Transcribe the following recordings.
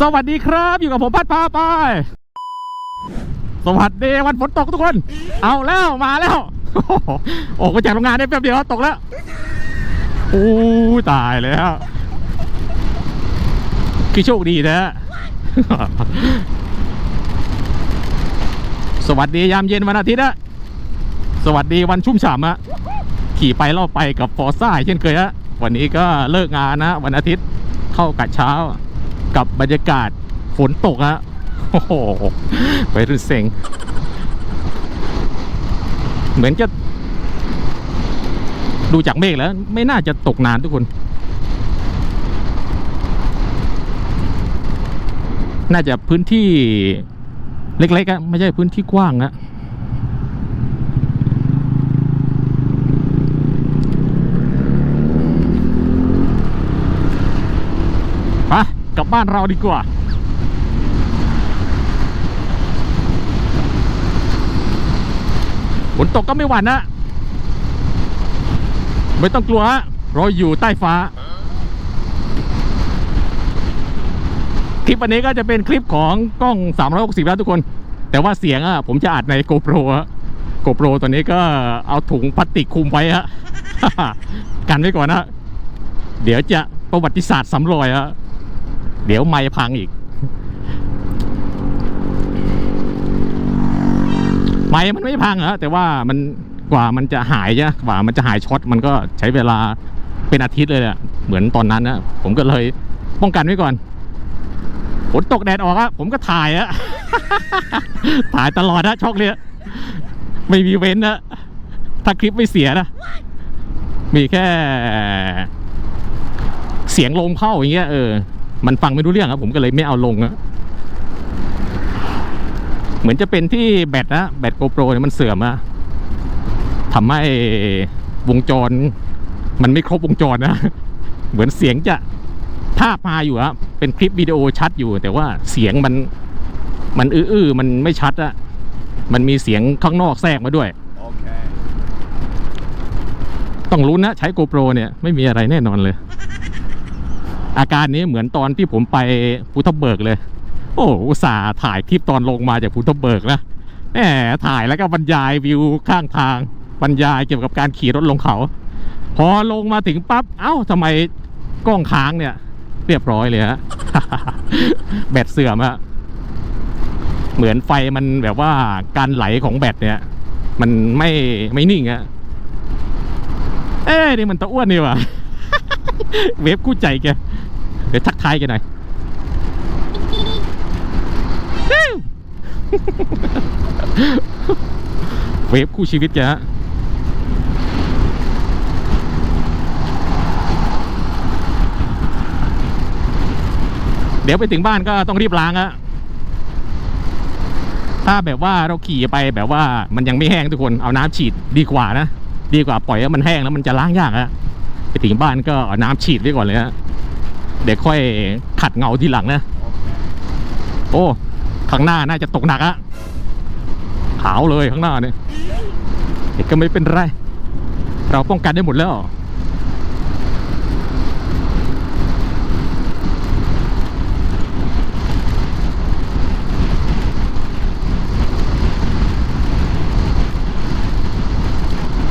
สวัสดีครับ อยู่กับผมพัดพาไป สวัสดีวันฝนตกทุกคน เอาแล้วมาแล้วโอ้โหอกมาจากโรงงานได้แป๊บเดียวตกแล้วอู้ตายแล้วคือโชคดีนะ สวัสดียามเย็นวันอาทิตย์อะสวัสดีวันชุ่มฉ่ำอะขี่ไปเล่าไปกับฟอร์ซ่าเช่นเคยฮะวันนี้ก็เลิกงานนะ วันอาทิตย์เข้ากะเช้า กับบรรยากาศฝนตกฮะโอ้โหไปรุ่นเซ็งเหมือนจะดูจากเมฆแล้ว ไม่น่าจะตกนานทุกคน น่าจะพื้นที่เล็กๆอะไม่ใช่พื้นที่กว้างอะไป กลับบ้านเราดีกว่า ฝนตกก็ไม่หวั่นนะ ไม่ต้องกลัวฮะเราอยู่ใต้ฟ้า คลิปวันนี้ก็จะเป็นคลิปของกล้อง 360 แล้วทุกคน แต่ว่าเสียงอะผมจะอัดใน GoPro อะ GoPro ตัวนี้ก็เอาถุงพลาสติกคลุมไว้ฮะ กันไว้ก่อนนะ เดี๋ยวจะประวัติศาสตร์สำรอยฮะ เดี๋ยวไม่พังอีก ไม้มันไม่พังเหรอแต่ว่ามันกว่ามันจะหายใช่ไหมกว่ามันจะหายช็อตมันก็ใช้เวลาเป็นอาทิตย์เลยอะเหมือนตอนนั้นนะผมก็เลยป้องกันไว้ก่อนฝนตกแดดออกอะผมก็ถ่ายอะถ่ายตลอดนะช่องเนี้ยไม่มีเว้นนะถ้าคลิปไม่เสียนะ มีแค่ เสียงลมเข้าอย่างเงี้ยเออ มันฟังไม่รู้เรื่องครับ ผมก็เลยไม่เอาลงอะเหมือนจะเป็นที่แบตนะแบตโกโปรเนี่ยมันเสื่อมอะทำให้วงจร มันไม่ครบวงจรนะ เหมือนเสียงจะภาพมาอยู่อะเป็นคลิปวิดีโอชัดอยู่ แต่ว่าเสียงมันมันอื้อๆมันไม่ชัดอะมันมีเสียงข้างนอกแทรกมาด้วย Okay. ต้องรู้นนะใช้โกโปรเนี่ย ไม่มีอะไรแน่นอนเลย อาการนี้เหมือนตอนที่ผมไปพุทธเบิกเลย โอ้อุตส่าห์ถ่ายคลิปตอนลงมาจากพุทธเบิกนะแหมถ่ายแล้วก็บรรยายวิวข้างทางบรรยายเกี่ยวกับการขี่รถลงเขา พอลงมาถึงปั๊บเอ้าทำไมกล้องค้างเนี่ย เรียบร้อยเลยฮะแบตเสื่อมอะเหมือนไฟมันแบบว่าการไหลของแบตเนี่ย มันไม่ไม่นิ่งอะเอ้นี่มันตะอ้วนนี่ว่ะเวฟคู่ใจแก เดี๋ยวทักทายกันหน่อยฮิ้วเวฟคู่ชีวิตแกฮะเดี๋ยวไปถึงบ้านก็ต้องรีบล้างอะถ้าแบบว่าเราขี่ไปแบบว่ามันยังไม่แห้งทุกคนเอาน้ำฉีดดีกว่านะ ดีกว่าปล่อยให้มันแห้งแล้วมันจะล้างยากอะไปถึงบ้านก็เอาน้ำฉีดไว้ก่อนเลยฮะ เดี๋ยวค่อยขัดเงาทีหลังนะ โอ้ ข้างหน้าน่าจะตกหนักอะขาวเลยข้างหน้าเนี่ยแต่ก็ไม่เป็นไร เราป้องกันได้หมดแล้ว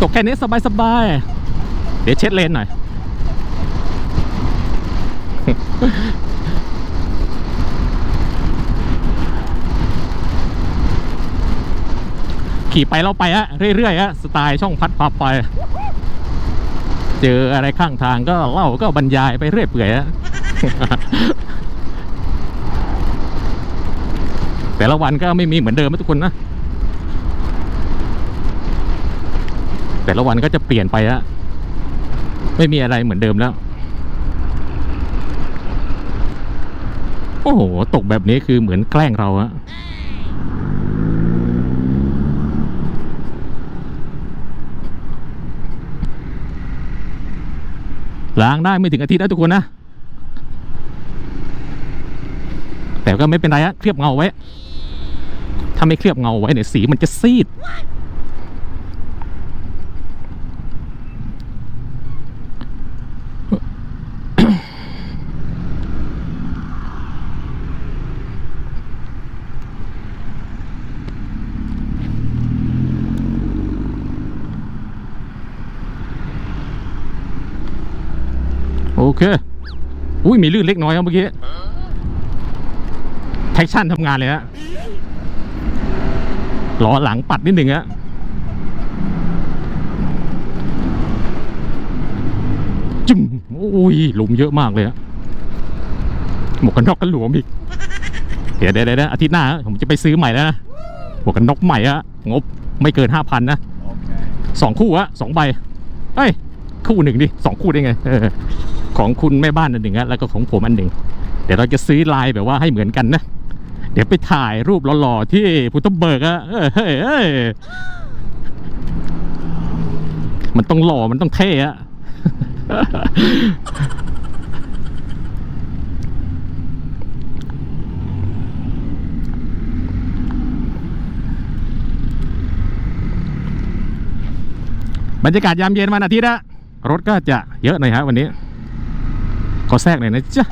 ตกแค่นี้สบายๆ เดี๋ยวเช็ดเลนหน่อย ขี่ไปเราไปฮะเรื่อยๆฮะสไตล์ช่องพัดพับไป เจออะไรข้างทางก็เล่าก็บรรยายไปเรื่อยเปื่อยฮะแต่ละวันก็ไม่มีเหมือนเดิมนะทุกคนนะ แต่ละวันก็จะเปลี่ยนไปฮะไม่มีอะไรเหมือนเดิมแล้ว โอ้โห ตกแบบนี้คือเหมือนแกล้งเราอะล้างได้ไม่ถึงอาทิตย์นะทุกคนนะ แต่ก็ไม่เป็นไรฮะเคลือบเงาไว้ ถ้าไม่เคลือบเงาไว้เนี่ยสีมันจะซีด เค อุ้ยมีลื่นเล็กน้อยครับเมื่อกี้แท็กชั่นทำงานเลยฮะล้อหลังปัดนิดหนึ่งฮะจุ่มอุ้ยหลุมเยอะมากเลยฮะหมวกกันน็อกกันหลวมอีกเดี๋ยวเดี๋ยวเดี๋ยวอาทิตย์หน้าฮะผมจะไปซื้อใหม่แล้วนะหมวกกันน็อกใหม่ฮะงบไม่เกินห้าพันนะ Okay. สองคู่อะสองใบเอ้ย คู่หนึ่งดิสองคู่ได้ไงเออ ของคุณแม่บ้านอันหนึ่งแล้วก็ของผมอันหนึ่งเดี๋ยวเราจะซื้อลายแบบว่าให้เหมือนกันนะ เดี๋ยวไปถ่ายรูปหล่อๆที่พุทธเบิกอะเฮ้ยมันต้องหล่อมันต้องเท่อะบรรยากาศยามเย็นวันอาทิตย์อะรถก็จะเยอะหน่อยฮะวันนี้ ขอแทรกหน่อยนะจ๊ะ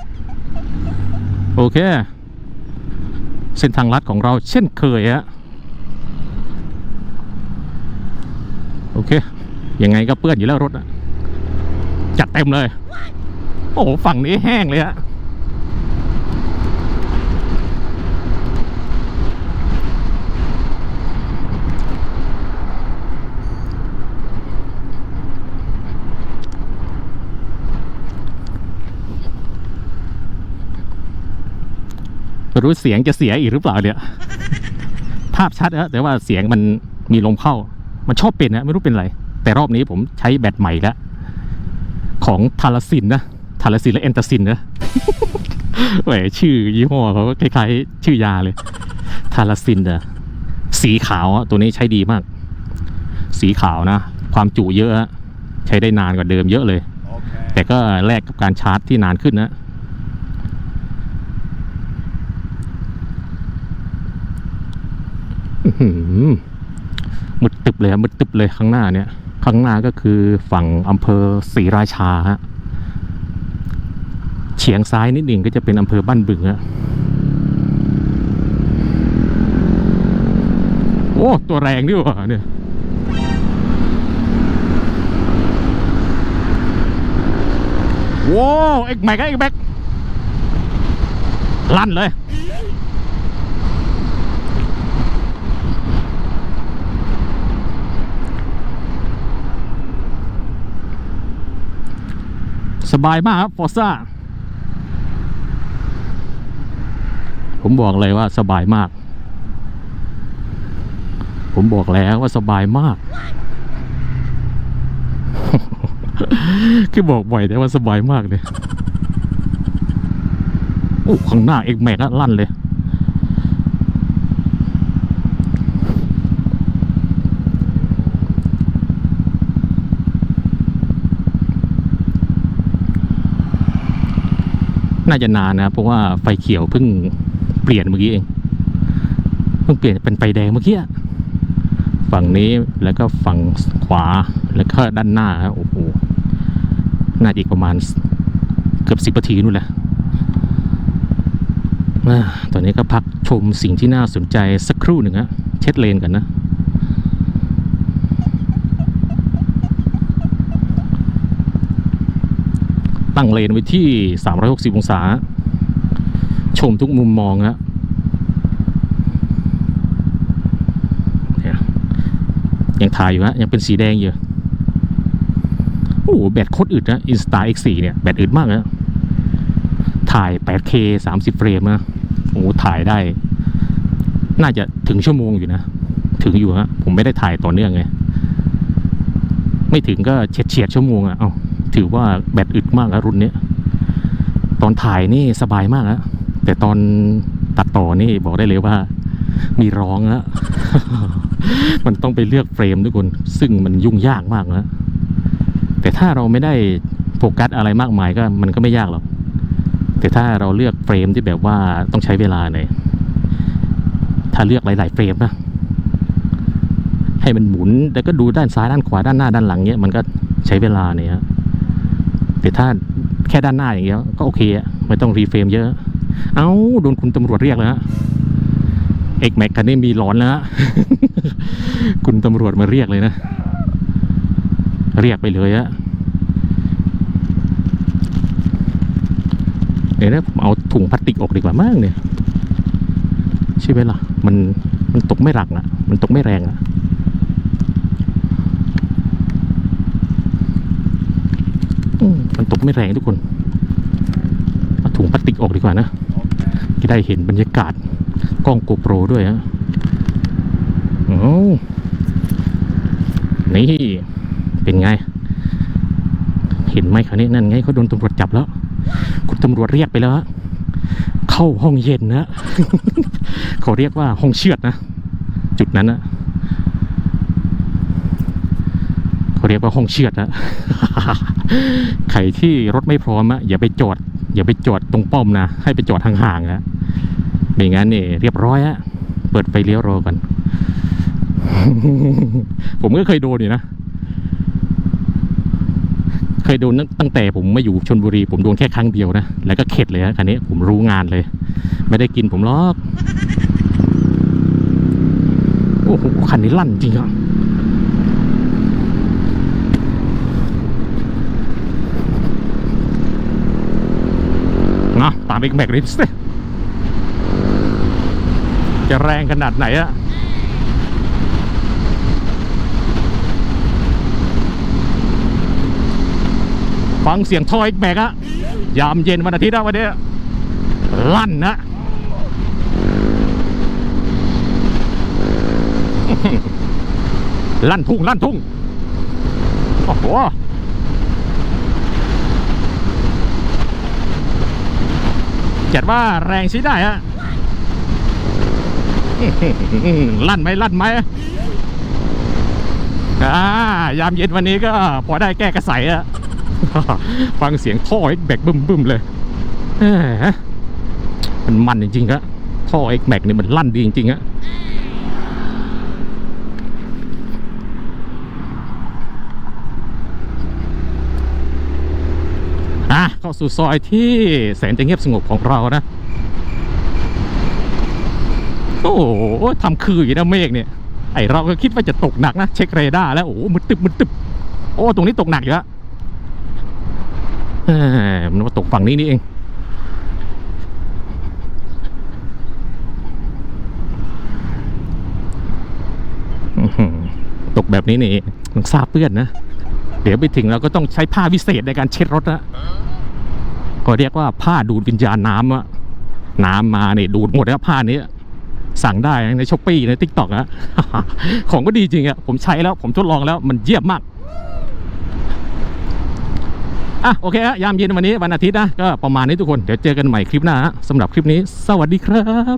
โอเค เส้นทางลัดของเราเช่นเคยฮะ โอเค ยังไงก็เปื้อนอยู่แล้วรถอะจัดเต็มเลย โอ้ฝั่งนี้แห้งเลยฮะ ไม่รู้เสียงจะเสียอีกหรือเปล่าเนี่ยภาพชัดอะแต่ว่าเสียงมันมีลมเข้า มันชอบเป็นนะไม่รู้เป็นไร แต่รอบนี้ผมใช้แบตใหม่แล้วของทาราซินนะทาราซินและเอนตาซินนะแหมชื่อยี่ห้อเขาก็คล้ายๆ ชื่อยาเลยทาราซินนะสีขาวอะตัวนี้ใช้ดีมาก สีขาวนะ ความจุเยอะอะใช้ได้นานกว่าเดิมเยอะเลย Okay. แต่ก็แลกกับการชาร์จที่นานขึ้นนะ อื้อหือ มืดตึบเลยมืดตึบเลยข้างหน้าเนี่ย ข้างหน้าก็คือฝั่งอำเภอศรีราชาฮะเฉียงซ้ายนิดหนึ่งก็จะเป็นอำเภอบ้านบึงฮะโอ้ตัวแรงดิว่ะเนี่ยว้าวเอ็กแม็กเอ็กแม็กลั่นเลย สบายมากครับฟอร์ซ่าผมบอกเลยว่าสบายมาก ผมบอกแล้วว่าสบายมาก คือบอกบ่อยแต่ว่าสบายมากเลยโอ้ข้างหน้าเอกแม็กลั่นเลย น่าจะนานนะเพราะว่าไฟเขียวเพิ่งเปลี่ยนเมื่อกี้เองเพิ่งเปลี่ยนเป็นไฟแดงเมื่อกี้ฝั่งนี้แล้วก็ฝั่งขวาแล้วก็ด้านหน้าโอ้โหน่าจะอีกประมาณเกือบสิบนาทีนู่นแหละอ่าตอนนี้ก็พักชมสิ่งที่น่าสนใจสักครู่หนึ่งฮะเช็ดเลนกันนะ ตั้งเลนไว้ที่ 360 องศา ชมทุกมุมมองฮะยังถ่ายอยู่ฮะยังเป็นสีแดงอยู่ โอ้แบตโคตรอึดนะ Insta X4 เนี่ย แบตอึดมากนะ ถ่าย 8K 30 เฟรมนะ โอ้ถ่ายได้ น่าจะถึงชั่วโมงอยู่นะ ถึงอยู่ฮะ ผมไม่ได้ถ่ายต่อเนื่องไง ไม่ถึงก็เฉียดเฉียดชั่วโมงอะเอา ถือว่าแบตอึดมากนะรุ่นนี้ตอนถ่ายนี่สบายมากนะแต่ตอนตัดต่อนี่บอกได้เลยว่า มีร้องนะมันต้องไปเลือกเฟรมทุกคน ซึ่งมันยุ่งยากมากนะแต่ถ้าเราไม่ได้โฟกัสอะไรมากมายก็มันก็ไม่ยากหรอกแต่ถ้าเราเลือกเฟรมที่แบบว่าต้องใช้เวลาหน่อยถ้าเลือกหลาย ๆ เฟรมนะให้มันหมุนแล้วก็ดูด้านซ้ายด้านขวาด้านหน้าด้านหลังเนี้ยมันก็ใช้เวลาเนี่ยฮะ แต่ถ้าแค่ด้านหน้าอย่างเงี้ยก็โอเคอะไม่ต้องรีเฟรมเยอะ เอ้าโดนคุณตำรวจเรียกแล้วฮะเอกแม็กคันนี้มีหลอนแล้วฮะคุณตำรวจมาเรียกเลยนะ เรียกไปเลยอะเดี๋ยวนะผมเอาถุงพลาสติกออกดีกว่ามั้งเนี่ยใช่ไหมล่ะมันมันตกไม่หลักอะมันตกไม่แรงอะ มันตกไม่แรงทุกคนเอาถุงพลาสติกออกดีกว่านะจะได้เห็นบรรยากาศกล้องโกโปรด้วยฮะโอ้นี่เป็นไง เห็นไหมคราวนี้นั่นไงเขาโดนตำรวจจับแล้ว คุณตำรวจเรียกไปแล้วเข้าห้องเย็นนะเขาเรียกว่าห้องเชือดนะ จุดนั้นนะเขาเรียกว่าห้องเชือดนะ ใครที่รถไม่พร้อมอะอย่าไปจอดอย่าไปจอดตรงป้อมนะ ให้ไปจอดห่างๆนะไม่งั้นนี่เรียบร้อยอะเปิดไฟเลี้ยวรอกันผมก็เคยโดนอยู่นะ เคยโดนตั้งแต่ผมมาอยู่ชนบุรี ผมโดนแค่ครั้งเดียวนะ แล้วก็เข็ดเลยฮะคันนี้ผมรู้งานเลย ไม่ได้กินผมหรอก โอ้โหคันนี้ลั่นจริงอะ นะตามอีกแม็กนิดสิจะแรงขนาดไหนอะฟังเสียงทอยแบกอะยามเย็นวันอาทิตย์นะวันนี้ลั่นนะลั่นทุ่ง ลั่นทุ่ง โอ้โห จัดว่าแรงใช้ได้ฮะลั่นไหมลั่นไหมอ่ายามเย็นวันนี้ก็พอได้แก้กระใสอะฟังเสียงท่อเอ็กแบกบึ้มบึ้มๆเลยแหมมันมันจริงๆครับท่อเอ็กแบกนี่มันลั่นดีจริงๆอะ อะเข้าสู่ซอยที่แสนจะเงียบสงบของเรานะ โอ้โหทำคืออยู่นะเมฆเนี่ย ไอเราก็คิดว่าจะตกหนักนะ เช็คเรดาร์แล้วโอ้มันตึบมันตึบโอ้ตรงนี้ตกหนักอยู่ล้วเอ้ยมันมาตกฝั่งนี้นี่เองตกแบบนี้นี่มันซาเปื้อนนะ เดี๋ยวไปถึงเราก็ต้องใช้ผ้าวิเศษในการเช็ดรถนะก็เรียกว่าผ้าดูดวิญญาณน้ำอะน้ำมาเนี่ยดูดหมดแล้วผ้านี้สั่งได้ในช้อปปี้ในทิกตอกอะของก็ดีจริงอะผมใช้แล้วผมทดลองแล้วมันเยี่ยมมากอะโอเคฮะยามเย็นวันนี้วันอาทิตย์นะก็ประมาณนี้ทุกคนเดี๋ยวเจอกันใหม่คลิปหน้าฮะสำหรับคลิปนี้ สวัสดีครับ